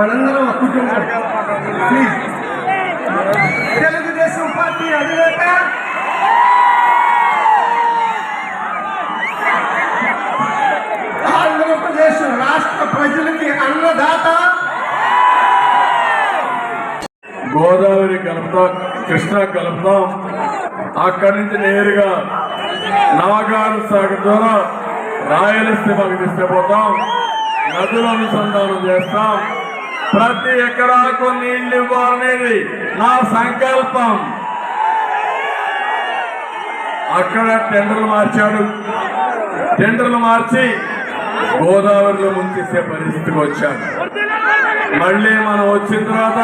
మనందరం ఒక please Telugu Desam party అధినేత. ఆంధ్రప్రదేశ్ రాష్ట్ర ప్రజలకి అన్నదాత. గోదావరి కలుపుతాం కృష్ణా కలుపుతాం. అక్కడి నుంచి నేరుగా నాగార్ సాగర్ ద్వారా రాయలసీమకు తీసుకుపోతాం. నదుల అనుసంధానం చేస్తాం. ప్రతి ఎకరాకు నీళ్ళు ఇవ్వాలనేది నా సంకల్పం. అక్కడ టెండర్లు మార్చాడు. టెండర్లు మార్చి గోదావరిలో ముంచేసే పరిస్థితికి వచ్చాడు. మళ్ళీ మనం వచ్చిన తర్వాత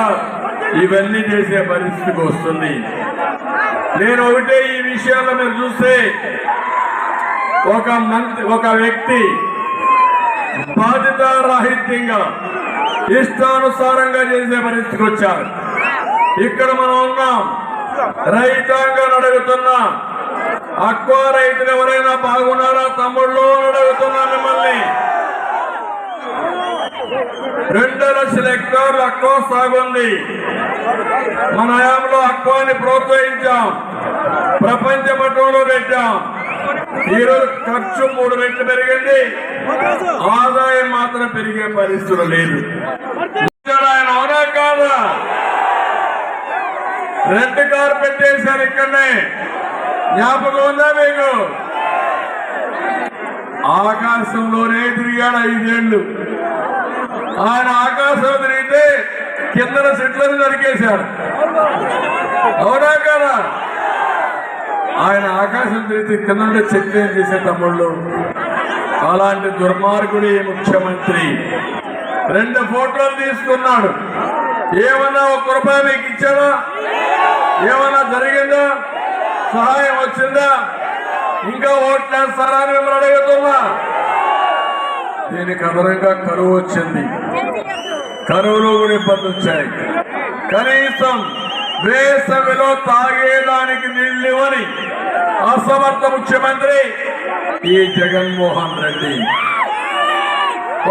ఇవన్నీ చేసే పరిస్థితికి వస్తుంది. నేను ఒకటే ఈ విషయాల్లో మీరు చూస్తే ఒక మంత్రి ఒక వ్యక్తి బాధ్యతారాహిత్యంగా ఇష్టానుసారంగా చేసే పరిస్థితికి వచ్చారు. ఇక్కడ మనం ఉన్నాం. రైతాంగం అడుగుతున్నాం అక్కువ రైతులు ఎవరైనా బాగున్నారా? తమ్ముళ్ళు అని మిమ్మల్ని. రెండు లక్షల హెక్టార్లు అక్కువ సాగుంది మన హయాంలో అక్కువని ప్రోత్సహించాం. ప్రపంచ మట్టంలో పెట్టాం. ఈరోజు ఖర్చు మూడు రెట్లు పెరిగింది. ఆదాయం మాత్రం పెరిగే పరిస్థితులు లేదు ఆయన అవునా కాదా? రెడ్ కార్ పెట్టేశారు ఇక్కడనే. జ్ఞాపకం ఉందా మీకు? ఆకాశంలోనే తిరిగాడు ఐదేళ్ళు ఆయన ఆకాశం తిరిగితే కిందన సెట్లను నరికేశాడు అవునా కదా? ఆయన ఆకాశం తిరిగి కింద చెట్లు చేసే తమ్ముళ్ళు? అలాంటి దుర్మార్గుడి ముఖ్యమంత్రి. రెండు ఫోటోలు తీసుకున్నాడు. ఏమన్నా ఒక రూపాయి మీకు ఇచ్చాడా? ఏమన్నా జరిగిందా? సహాయం వచ్చిందా? ఇంకా ఓట్లేస్తారా అని మిమ్మల్ని అడుగుతున్నా. దీనికి అదనంగా కరువు వచ్చింది. కరువులో కూడా ఇబ్బంది వచ్చాయి. కనీసం వేసవిలో తాగేదానికి నీళ్ళు అసమర్థ ముఖ్యమంత్రి ఈ జగన్మోహన్ రెడ్డి.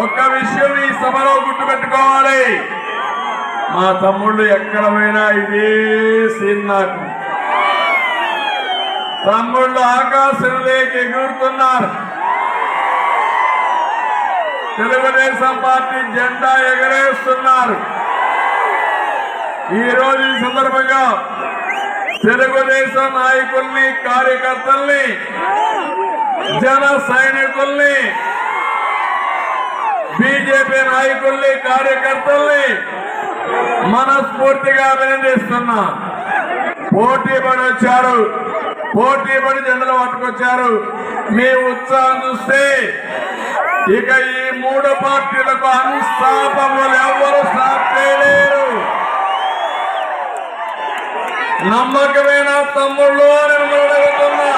ఒక్క విషయం ఈ సభలో గుర్తుపెట్టుకోవాలి. మా తమ్ముళ్ళు ఎక్కడ పోయినా ఇదే సీన్ నాకు. తమ్ముళ్ళు ఆకాశంలోకి ఎగురుతున్నారు. తెలుగుదేశం పార్టీ జెండా ఎగరేస్తున్నారు. ఈ రోజు ఈ సందర్భంగా తెలుగుదేశం నాయకుల్ని కార్యకర్తల్ని జన సైనికుల్ని బీజేపీ నాయకుల్ని కార్యకర్తల్ని మనస్ఫూర్తిగా అభినందిస్తున్నా. పోటీ పడి వచ్చారు. పోటీ పడి జెండలు పట్టుకొచ్చారు. మీ ఉత్సాహం చూస్తే ఇక ఈ మూడు పార్టీలకు అన్స్థాపములు ఎవరు స్టాప్ చేయలేరు నమ్మకమైన తమ్ముళ్ళు అని అడుగుతున్నా.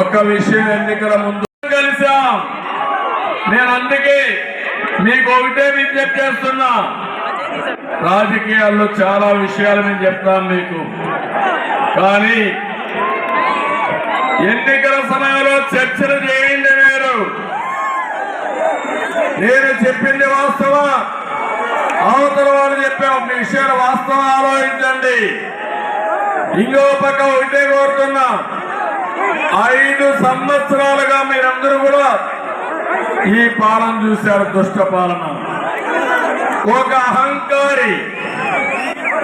ఒక్క విషయం ఎన్నికల ముందు కలిసాం నేను అందుకే మీకు ఒకటే విజ్ఞప్తి చేస్తున్నా. రాజకీయాల్లో చాలా విషయాలు నేను చెప్తాను మీకు. కానీ ఎన్నికల సమయంలో చర్చలు చేయండి మీరు. నేను చెప్పింది వాస్తవా. చెప్పే ఒక విషయాలు వాస్తవం ఆలోచించండి. ఇంకో పక్క ఒకటే కోరుతున్నాం. ఐదు సంవత్సరాలుగా మీరందరూ కూడా ఈ పాలన చూశారు దుష్ట పాలన. ఒక అహంకారి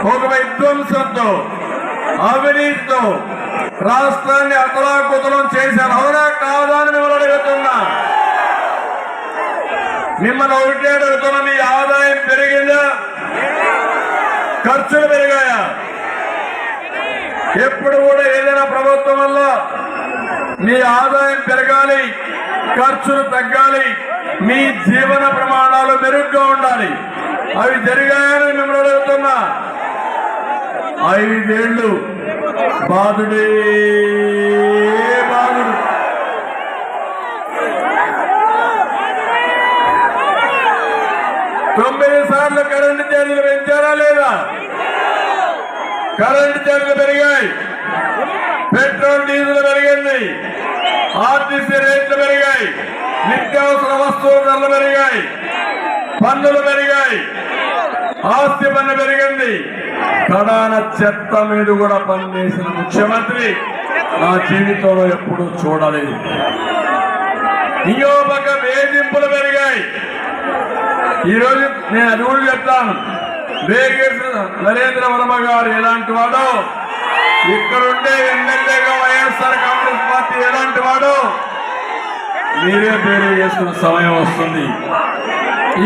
ఒక విధ్వంసంతో అవినీతితో రాష్ట్రాన్ని అతలాకుతలం చేశారు. అవునా కాదా అని మిమ్మల్ని అడుగుతున్నా. మిమ్మల్ని ఒకటే అడుగుతున్నా మీ ఆదాయం పెరిగిందా? ఖర్చులు పెరిగాయా? ఎప్పుడు కూడా ఏదైనా ప్రభుత్వం వల్ల మీ ఆదాయం పెరగాలి ఖర్చులు తగ్గాలి మీ జీవన ప్రమాణాలు మెరుగ్గా ఉండాలి. అవి జరిగాయని మిమ్మల్ని అడుగుతున్నా. ఐదేళ్ళు బాధుడే బాధుడు. తొమ్మిది సార్లు కరెంటు ఛార్జీలు పెంచారా లేదా? కరెంటు ఛార్జీలు పెరిగాయి. పెట్రోల్ డీజిల్ పెరిగింది. ఆర్టీసీ రేట్లు పెరిగాయి. నిత్యావసర వస్తువుల ధరలు పెరిగాయి. పన్నులు పెరిగాయి. ఆస్తి పన్ను పెరిగింది. కడాన చెత్త మీద కూడా పనిచేసిన ముఖ్యమంత్రి నా జీవితంలో ఎప్పుడూ చూడలేదు. ఇంకో పక్క వేధింపులు పెరిగాయి. ఈరోజు నేను అది కూడా చెప్తాను నరేంద్ర వర్మ గారు ఎలాంటి వాడో? ఇక్కడుండే ఎమ్మెల్యేగా వైఎస్ఆర్ కాంగ్రెస్ పార్టీ ఎలాంటి వాడో? మీరే పేరు చేసుకున్న సమయం వస్తుంది.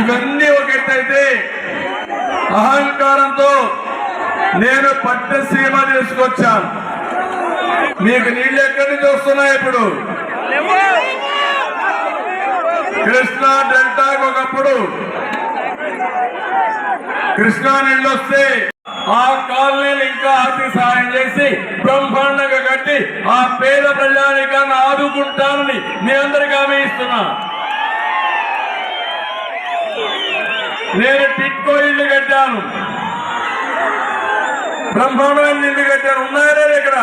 ఇవన్నీ ఒకటైతే అహంకారంతో నేను పట్టసీమ తీసుకొచ్చాను. మీకు నీళ్ళు ఎక్కడి నుంచి వస్తున్నాయి ఇప్పుడు? కృష్ణా డెల్టాకు ఒకప్పుడు కృష్ణా నీళ్ళు వస్తే ఆ కాలనీలు ఇంకా ఆర్థిక సహాయం చేసి బ్రహ్మాండంగా కట్టి ఆ పేద ప్రజానికాన్ని ఆదుకుంటానని మీ అందరికీ హామీ ఇస్తున్నా. నేను టిట్కో ఇల్లు కట్టాను. బ్రహ్మాండమైన ఇల్లు కట్టాను. ఉన్నాయా ఇక్కడ?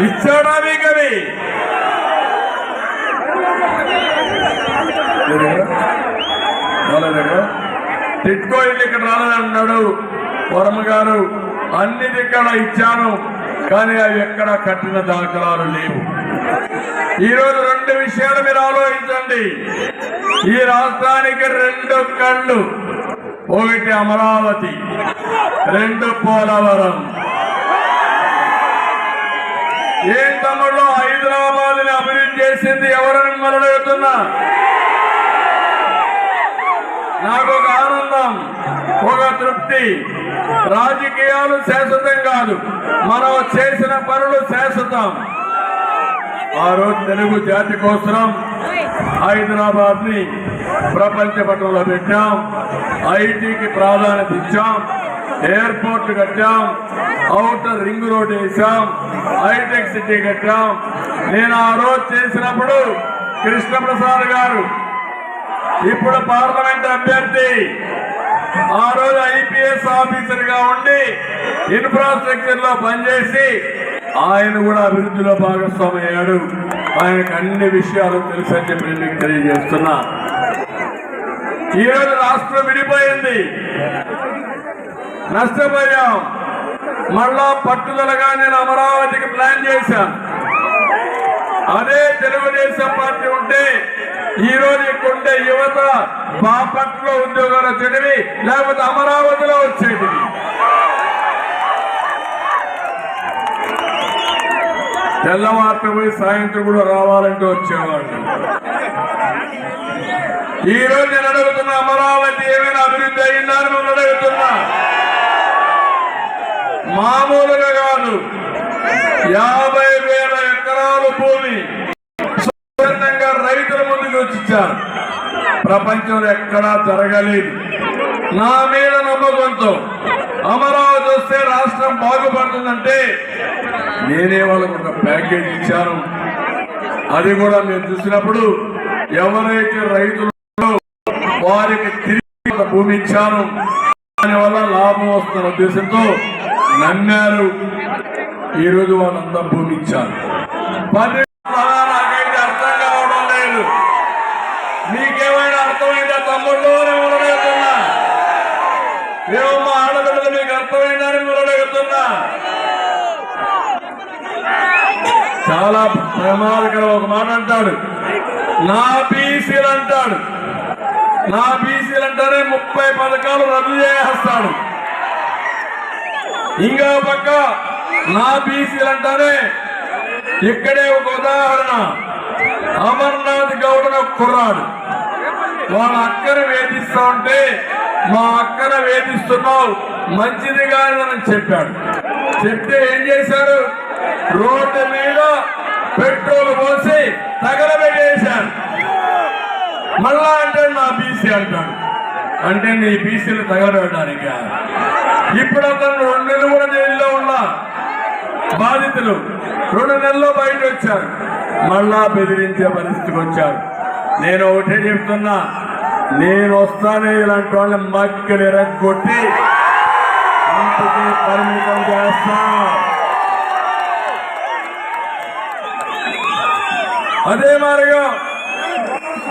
ఇచ్చాడా మీకు అవి రాలేదా టిట్కో ఇల్లు ఇక్కడ రాలేదన్నాడు వరమ గారు అన్ని ఇక్కడ ఇచ్చాను కానీ అవి ఎక్కడ కట్టిన దాఖలాలు లేవు. ఈరోజు రెండు విషయాలు మీరు ఆలోచించండి. ఈ రాష్ట్రానికి రెండు కళ్ళు ఒకటి అమరావతి రెండు పోలవరం. ఏం తమ్ముళ్ళు హైదరాబాద్ని అభివృద్ధి చేసింది ఎవరని మిమ్మల్ని నాకు ఒక ఆనందం ఒక తృప్తి. రాజకీయాలు శాశ్వతం కాదు మనం చేసిన పనులు శాశ్వతం. ఆ రోజు తెలుగు జాతి కోసం హైదరాబాద్ని ప్రపంచ పట్టణంలో పెట్టాం. ఐటీకి ప్రాధాన్యత ఇచ్చాం. ఎయిర్పోర్ట్ కట్టాం. అవుటర్ రింగ్ రోడ్ వేసాం. హైటెక్ సిటీ కట్టాం. నేను ఆ రోజు చేసినప్పుడు కృష్ణప్రసాద్ గారు ఇప్పుడు పార్లమెంట్ అభ్యర్థి ఆ రోజు ఐపీఎస్ ఆఫీసర్గా ఉండి ఇన్ఫ్రాస్ట్రక్చర్లో పనిచేసి ఆయన కూడా అభివృద్ధిలో భాగస్వామి అయ్యాడు ఆయనకు అన్ని విషయాలు తెలుసని చెప్పి నేను మీకు తెలియజేస్తున్నా. ఈరోజు రాష్ట్రం విడిపోయింది. నష్టపోయాం. మళ్ళా పట్టుదలగా నేను అమరావతికి ప్లాన్ చేశాను. అదే తెలుగుదేశం పార్టీ ఉంటే ఈ రోజు ఇక్కడ యువత బాపట్లో ఉద్యోగాలు వచ్చేటివి లేకపోతే అమరావతిలో వచ్చేటివి తెల్లవార్త పోయి సాయంత్రం కూడా రావాలంటే వచ్చేవాళ్ళు. ఈ రోజు నేను అడుగుతున్నా అమరావతి ఏమైనా అభివృద్ధి అయిందా అని అడుగుతున్నా. మామూలుగా కాదు. యాభై వేల ఎకరాలు భూమి స్వచ్ఛందంగా రైతుల ముందుకు ప్రపంచంలో ఎక్కడా జరగలేదు. నా మీద నమ్మకంతో అమరావతి వస్తే రాష్ట్రం బాగుపడుతుందంటే నేనే వాళ్ళకు ఒక ప్యాకేజ్ ఇచ్చాను. అది కూడా నేను చూసినప్పుడు ఎవరైతే రైతులు వారికి తిరిగి భూమి ఇచ్చాను. దానివల్ల లాభం వస్తున్న ఉద్దేశంతో నమ్మారు. ఈ రోజు వాళ్ళంతా భూమి ఇచ్చారు పది నాకైతే అర్థం కావడం లేదు మీకేమైనా అర్థమైందా తమ్ముళ్ళు అని మిమ్మల్ని అడుగుతున్నా ఏమో మా ఆడబిడ్డలు మీకు అర్థమైందని మిమ్మల్ని అడుగుతున్నా చాలా ప్రమాదకరం. ఒక మాట అంటాడు. నా బీసీలు అంటాడు. నా బీసీలు అంటేనే ముప్పై పథకాలు రద్దు చేసేస్తాడు. ఇంకా పక్క నా బీసీలు అంటేనే ఇక్కడే ఒక ఉదాహరణ. అమర్నాథ్ గౌడ్ కుర్రాడు. వాళ్ళ అక్కను వేధిస్తా ఉంటే మా అక్కను వేధిస్తున్నావు మంచిది కాదని చెప్పాడు. చెప్తే ఏం చేశారు? రోడ్డు మీద పెట్రోల్ పోసి తగలబెట్టేశారు. మళ్ళా అంటే నా బీసీ అంటాడు. అంటే నీ బీసీలు తగలబెట్టడానికి ఇప్పుడు అతను రెండు నెలలు కూడా జైల్లో ఉన్నా. బాధితులు రెండు నెలల్లో బయట వచ్చారు. మళ్ళా బెదిరించే పరిస్థితికి వచ్చారు. నేను ఒకటే చెప్తున్నా. నేను వస్తానే ఇలాంటి వాళ్ళని మక్కలు ఎరగొట్టి పరిమితం చేస్తా. అదే మారిగా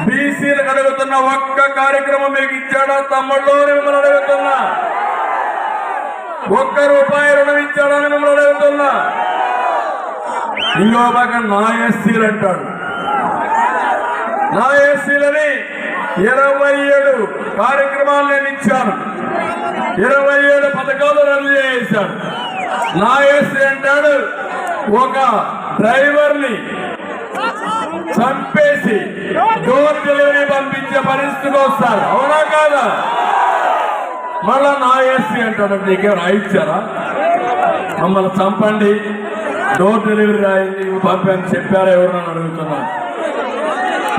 బీసీలకు అడుగుతున్న ఒక్క కార్యక్రమం మీకు ఇచ్చాడా తమ్ముళ్ళు మిమ్మల్ని అడుగుతున్నా? ఒక్క రూపాయి రుణం ఇచ్చాడా మిమ్మల్ని అడుగుతున్నా? ఇంకో పక్క నా ఎస్సీలు అంటాడు. నా ఎస్సీలని ఇరవై ఏడు కార్యక్రమాలు నేను ఇచ్చాను. ఇరవై ఏడు పథకాలు రద్దు చేశాను. నా ఎస్సీ అంటాడు ఒక డ్రైవర్ని చంపేసి డోర్ డెలివరీ పంపించే పరిస్థితికి వస్తారు. అవునా కాదా? మళ్ళా నా ఎస్సీ అంటాడు. నీకే రాయిచ్చారా? మమ్మల్ని చంపండి. డోర్ డెలివరీ రాయింది పంపని చెప్పారా ఎవరన్నా అడుగుతున్నా.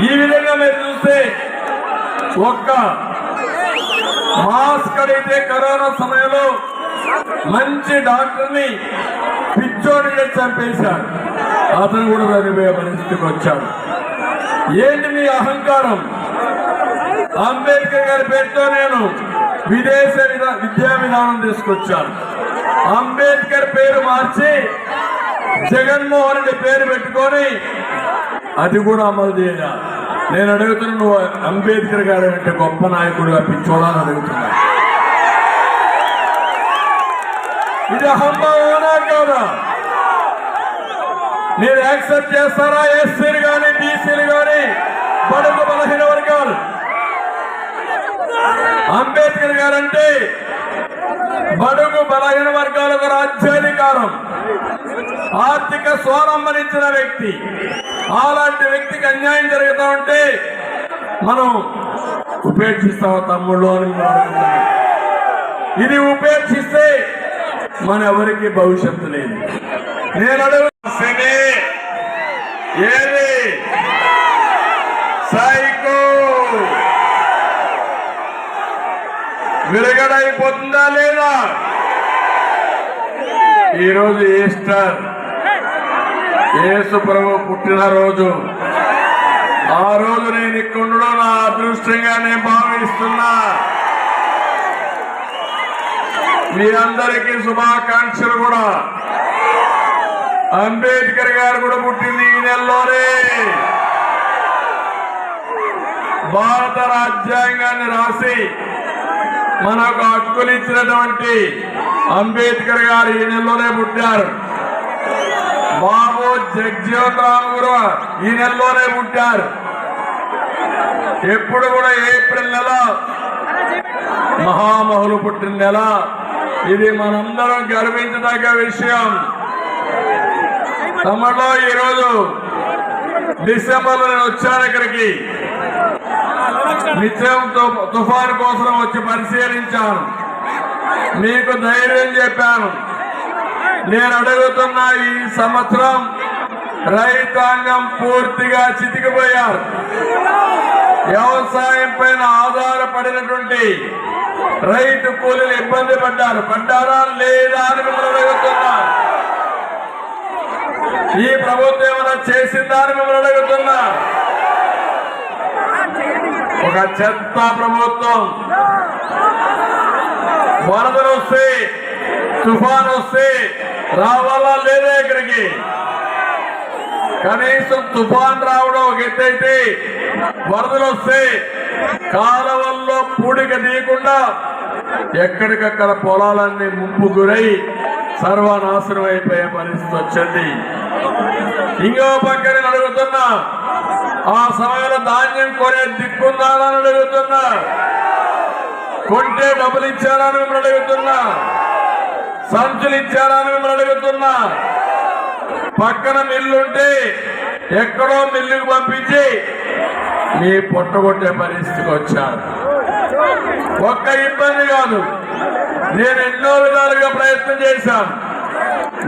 ఈ విధంగా మీరు చూస్తే ఒక్క మాస్క్ అడిగితే కరోనా సమయంలో మంచి డాక్టర్ని పిచ్చోడి చేసి చంపేశాడు అతను కూడా చనిపోయే పరిస్థితికి వచ్చాడు. ఏంటి మీ అహంకారం? అంబేద్కర్ గారి పేరుతో నేను విదేశ విధా- విద్యా విధానం తీసుకొచ్చాను. అంబేద్కర్ పేరు మార్చి జగన్మోహన్ రెడ్డి పేరు పెట్టుకొని అది కూడా అమలు చేయాలి నేను అడుగుతున్నా నువ్వు అంబేద్కర్ గారు అంటే గొప్ప నాయకుడుగా పిచ్చోడాలని అడుగుతున్నా. ఇది అహంభావనా కాదా? మీరు యాక్సెప్ట్ చేస్తారా? ఎస్సీలు కానీ బీసీలు కానీ బడుగు బలహీన వర్గాలు. అంబేద్కర్ గారంటే బడుగు బలహీన వర్గాలకు రాజ్యాధికారం. ఆర్థిక స్వాలంబనించిన వ్యక్తి. అలాంటి వ్యక్తికి అన్యాయం జరుగుతూ ఉంటే మనం ఉపేక్షిస్తాం తమ్ముళ్ళు అని ఇది ఉపేక్షిస్తే మన ఎవరికి భవిష్యత్తు లేదు. నేను అడుగు ఏది? సైకో. విరగడైపోతుందా లేదా? ఈరోజు ఈస్టర్. యేసు ప్రభు పుట్టినరోజు. ఆ రోజు నేను ఇక్కడుండడం నా అదృష్టంగా నేను భావిస్తున్నా. మీ అందరికీ శుభాకాంక్షలు కూడా. అంబేద్కర్ గారు కూడా పుట్టింది ఈ నెలలోనే. భారత రాజ్యాంగాన్ని రాసి మనకు హక్కులు ఇచ్చినటువంటి అంబేద్కర్ గారు ఈ నెలలోనే పుట్టారు. బాబు జగ్జీవన్ కూడా ఈ నెలలోనే పుట్టారు. ఎప్పుడు కూడా ఏప్రిల్ నెల మహామహులు పుట్టిన నెల. ఇది మనందరం గర్వించదగ్గ విషయం. తమలో ఈరోజు డిసెంబర్లో నేను వచ్చాను ఇక్కడికి. నిత్యం తుఫాను కోసం వచ్చి పరిశీలించాను. మీకు ధైర్యం చెప్పాను. నేను అడుగుతున్న ఈ సంవత్సరం రైతాంగం పూర్తిగా చితికిపోయారు. వ్యవసాయం పైన ఆధారపడినటువంటి రైతు కూలీలు ఇబ్బంది పడ్డారు. పడ్డారా లేదా అని మిమ్మల్ని అడుగుతున్నా. ఈ ప్రభుత్వం ఏమైనా చేసిందా అని మిమ్మల్ని అడుగుతున్నా. ఒక చెత్త ప్రభుత్వం. వరదలు వస్తే తుఫాన్ వస్తే రావాలా లేదా ఇక్కడికి. కనీసం తుఫాన్ రావడం ఒక ఎత్తైతే వరదలు వస్తే కాలవల్లో పూడిక తీయకుండా ఎక్కడికక్కడ పొలాలన్నీ ముంపు గురై సర్వనాశనం అయిపోయే పరిస్థితి వచ్చింది. ఇంకో పక్కన అడుగుతున్నా ఆ సమయంలో ధాన్యం కొనే దిక్కుందా అని అడుగుతున్నా. కొంటే డబ్బులు ఇచ్చారా అని మిమ్మల్ని అడుగుతున్నా. సంచులు ఇచ్చారా అని మిమ్మల్ని అడుగుతున్నా. పక్కన మిల్లుంటే ఎక్కడో మిల్లుకు పంపించి మీ పొట్టగొట్టే పరిస్థితికి వచ్చారు. ఒక్క ఇబ్బంది కాదు. నేను ఎన్నో విధాలుగా ప్రయత్నం చేశాను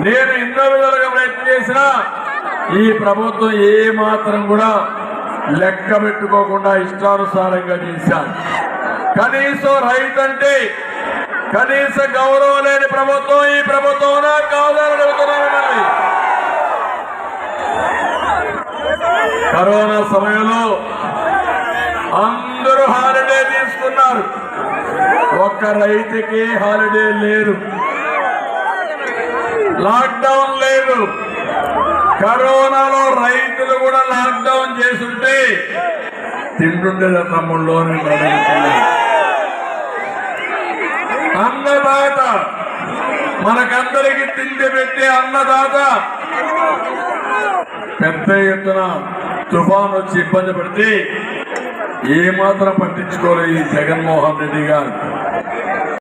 నేను ఎన్నో విధాలుగా ప్రయత్నం చేసినా ఈ ప్రభుత్వం ఏ మాత్రం కూడా లెక్క పెట్టుకోకుండా ఇష్టానుసారంగా చేశాను కనీసం రైతు అంటే కనీస గౌరవం లేని ప్రభుత్వం ఈ ప్రభుత్వం కాదని అడుగుతున్నాను కరోనా సమయంలో అందరూ హాలిడే తీసుకున్నారు. ఒక్క రైతుకి హాలిడే లేదు. లాక్డౌన్ లేదు. కరోనాలో రైతులు కూడా లాక్డౌన్ చేస్తుంటే తింటుండేదా తమ్ముళ్ళు అన్నదాత మనకందరికి తిండి పెట్టే అన్నదాత. పెద్ద ఎత్తున తుఫాన్ వచ్చి ఇబ్బంది పడితే ఏమాత్రం పట్టించుకోలేదు ఈ జగన్మోహన్ రెడ్డి గారు.